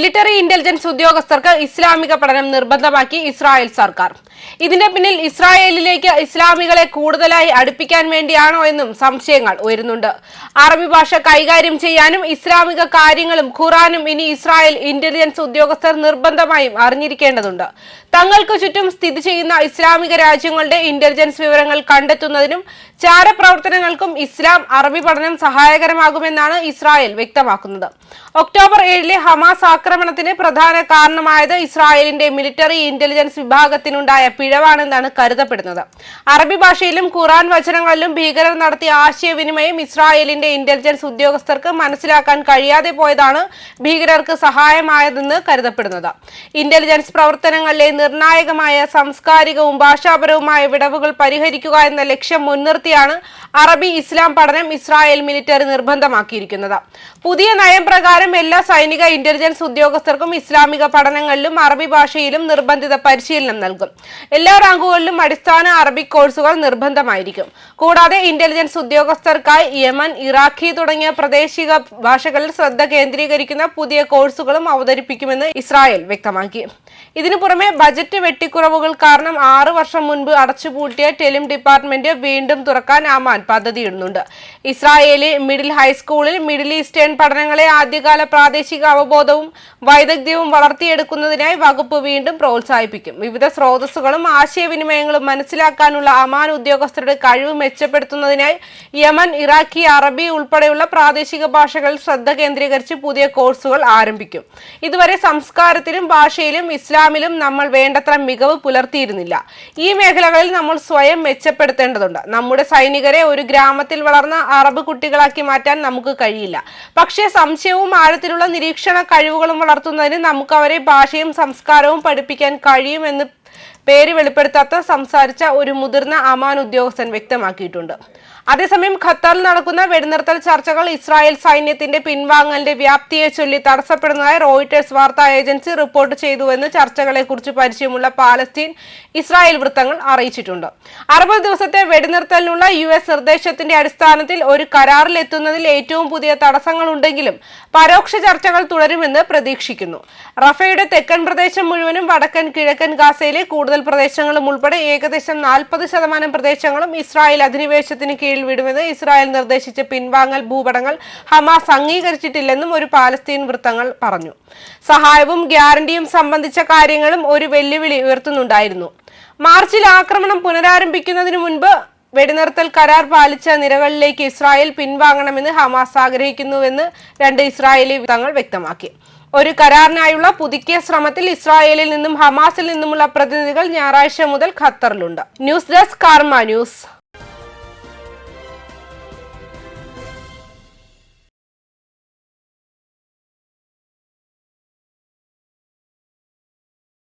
Military intelligence ഉദ്യോഗസ്ഥർക്ക് ഇസ്ലാമിക പഠനം നിർബന്ധമാക്കി ഇസ്രായേൽ സർക്കാർ. ഇതിന്റെ പിന്നിൽ ഇസ്രായേലിലേക്ക് ഇസ്ലാമികളെ കൂടുതലായി അടുപ്പിക്കാൻ വേണ്ടിയാണോ എന്നും സംശയങ്ങൾ ഉയരുന്നുണ്ട്. അറബി ഭാഷ കൈകാര്യം ചെയ്യാനും ഇസ്ലാമിക കാര്യങ്ങളും ഖുറാനും ഇനി ഇസ്രായേൽ ഇന്റലിജൻസ് ഉദ്യോഗസ്ഥർ നിർബന്ധമായും അറിഞ്ഞിരിക്കേണ്ടതുണ്ട്. തങ്ങൾക്ക് ചുറ്റും സ്ഥിതി ചെയ്യുന്ന ഇസ്ലാമിക രാജ്യങ്ങളുടെ ഇന്റലിജൻസ് വിവരങ്ങൾ കണ്ടെത്തുന്നതിനും ചാരപ്രവർത്തനങ്ങൾക്കും ഇസ്ലാം അറബി പഠനം സഹായകരമാകുമെന്നാണ് ഇസ്രായേൽ വ്യക്തമാക്കുന്നത്. ഒക്ടോബർ ഏഴിലെ ഹമാസ് ആക്രമണത്തിന് പ്രധാന കാരണമായത് ഇസ്രായേലിന്റെ മിലിറ്ററി ഇന്റലിജൻസ് വിഭാഗത്തിനുണ്ടായ പിഴവാണെന്നാണ് കരുതപ്പെടുന്നത്. അറബി ഭാഷയിലും ഖുറാൻ വചനങ്ങളിലും ഭീകരർ നടത്തിയ ആശയവിനിമയം ഇസ്രായേലിന്റെ ഇന്റലിജൻസ് ഉദ്യോഗസ്ഥർക്ക് മനസ്സിലാക്കാൻ കഴിയാതെ പോയതാണ് ഭീകരർക്ക് സഹായമായതെന്ന് കരുതപ്പെടുന്നത്. ഇന്റലിജൻസ് പ്രവർത്തനങ്ങളിലെ നിർണായകമായ സാംസ്കാരികവും ഭാഷാപരവുമായ വിടവുകൾ പരിഹരിക്കുക എന്ന ലക്ഷ്യം മുൻനിർത്തിയാണ് അറബി ഇസ്ലാം പഠനം ഇസ്രായേൽ മിലിറ്ററി നിർബന്ധമാക്കിയിരിക്കുന്നത്. പുതിയ നയം പ്രകാരം എല്ലാ സൈനിക ഇന്റലിജൻസ് ഉദ്യോഗസ്ഥർക്കും ഇസ്ലാമിക പഠനങ്ങളിലും അറബി ഭാഷയിലും നിർബന്ധിത പരിശീലനം നൽകും. എല്ലാ റാങ്കുകളിലും അടിസ്ഥാന അറബിക് കോഴ്സുകൾ നിർബന്ധമായിരിക്കും. കൂടാതെ ഇന്റലിജൻസ് ഉദ്യോഗസ്ഥർക്കായി യമൻ ഇറാഖി തുടങ്ങിയ പ്രാദേശിക ഭാഷകളിൽ ശ്രദ്ധ കേന്ദ്രീകരിക്കുന്ന പുതിയ കോഴ്സുകളും അവതരിപ്പിക്കുമെന്ന് ഇസ്രായേൽ വ്യക്തമാക്കി. ഇതിനു പുറമെ ബജറ്റ് വെട്ടിക്കുറവുകൾ കാരണം ആറ് വർഷം മുൻപ് അടച്ചുപൂട്ടിയ ടെലിം ഡിപ്പാർട്ട്മെന്റ് വീണ്ടും തുറക്കാൻ ആമാൻ പദ്ധതിയിടുന്നുണ്ട് ഇസ്രായേലി മിഡിൽ ഹൈസ്കൂളിൽ മിഡിൽ ഈസ്റ്റേൺ പഠനങ്ങളെ ആദ്യകാല പ്രാദേശിക അവബോധവും വൈദഗ്ധ്യവും വളർത്തിയെടുക്കുന്നതിനായി വകുപ്പ് വീണ്ടും പ്രോത്സാഹിപ്പിക്കും. വിവിധ സ്രോതസ്സുകളും ആശയവിനിമയങ്ങളും മനസ്സിലാക്കാനുള്ള അമാൻ ഉദ്യോഗസ്ഥരുടെ കഴിവ് മെച്ചപ്പെടുത്തുന്നതിനായി യമൻ ഇറാഖി അറബി ഉൾപ്പെടെയുള്ള പ്രാദേശിക ഭാഷകളിൽ ശ്രദ്ധ കേന്ദ്രീകരിച്ച് പുതിയ കോഴ്സുകൾ ആരംഭിക്കും. ഇതുവരെ സംസ്കാരത്തിലും ഭാഷയിലും ഇസ്ലാമിലും നമ്മൾ വേണ്ടത്ര മികവ് പുലർത്തിയിരുന്നില്ല. ഈ മേഖലകളിൽ നമ്മൾ സ്വയം മെച്ചപ്പെടുത്തേണ്ടതുണ്ട്. നമ്മുടെ സൈനികരെ ഒരു ഗ്രാമത്തിൽ വളർന്ന അറബ് കുട്ടികളാക്കി മാറ്റാൻ നമുക്ക് കഴിയില്ല. പക്ഷേ സംശയവും ആഴത്തിലുള്ള നിരീക്ഷണ കഴിവുകളും വളർത്തുന്നതിന് നമുക്ക് അവരെ ഭാഷയും സംസ്കാരവും പഠിപ്പിക്കാൻ കഴിയുമെന്ന് പേര് വെളിപ്പെടുത്താത്ത സംസാരിച്ച ഒരു മുതിർന്ന അമാൻ ഉദ്യോഗസ്ഥൻ വ്യക്തമാക്കിയിട്ടുണ്ട്. അതേസമയം ഖത്തറിൽ നടക്കുന്ന വെടിനിർത്തൽ ചർച്ചകൾ ഇസ്രായേൽ സൈന്യത്തിന്റെ പിൻവാങ്ങലിന്റെ വ്യാപ്തിയെ ചൊല്ലി തടസ്സപ്പെടുന്നതായി റോയിട്ടേഴ്സ് വാർത്താ ഏജൻസി റിപ്പോർട്ട് ചെയ്തുവെന്ന് ചർച്ചകളെക്കുറിച്ച് പരിചയമുള്ള പാലസ്തീൻ ഇസ്രായേൽ വൃത്തങ്ങൾ അറിയിച്ചിട്ടുണ്ട്. അറുപത് ദിവസത്തെ വെടിനിർത്തലിനുള്ള യു എസ് നിർദ്ദേശത്തിന്റെ അടിസ്ഥാനത്തിൽ ഒരു കരാറിലെത്തുന്നതിൽ ഏറ്റവും പുതിയ തടസ്സങ്ങളുണ്ടെങ്കിലും പരോക്ഷ ചർച്ചകൾ തുടരുമെന്ന് പ്രതീക്ഷിക്കുന്നു. റഫയുടെ തെക്കൻ പ്രദേശം മുഴുവനും വടക്കൻ കിഴക്കൻ ഗാസയിലെ കൂടുതൽ പ്രദേശങ്ങളും ഉൾപ്പെടെ ഏകദേശം നാൽപ്പത് ശതമാനം പ്രദേശങ്ങളും ഇസ്രായേൽ അധിനിവേശത്തിന് കീഴിൽ വിടുമെന്ന് ഇസ്രായേൽ നിർദ്ദേശിച്ച പിൻവാങ്ങൽ ഭൂപടങ്ങൾ ഹമാസ് അംഗീകരിച്ചിട്ടില്ലെന്നും ഒരു പാലസ്തീൻ വൃത്തങ്ങൾ പറഞ്ഞു. സഹായവും ഗ്യാരണ്ടിയും സംബന്ധിച്ച കാര്യങ്ങളും ഒരു വെല്ലുവിളി ഉയർത്തുന്നുണ്ടായിരുന്നു. മാർച്ചിൽ ആക്രമണം പുനരാരംഭിക്കുന്നതിന് മുൻപ് വെടിനിർത്തൽ കരാർ പാലിച്ച നിരകളിലേക്ക് ഇസ്രായേൽ പിൻവാങ്ങണമെന്ന് ഹമാസ് ആഗ്രഹിക്കുന്നുവെന്ന് രണ്ട് ഇസ്രായേലി വൃത്തങ്ങൾ വ്യക്തമാക്കി. ഒരു കരാറിനായുള്ള പുതുക്കിയ ശ്രമത്തിൽ ഇസ്രായേലിൽ നിന്നും ഹമാസിൽ നിന്നുമുള്ള പ്രതിനിധികൾ ഞായറാഴ്ച മുതൽ ഖത്തറിലുണ്ട്. News desk Karma news.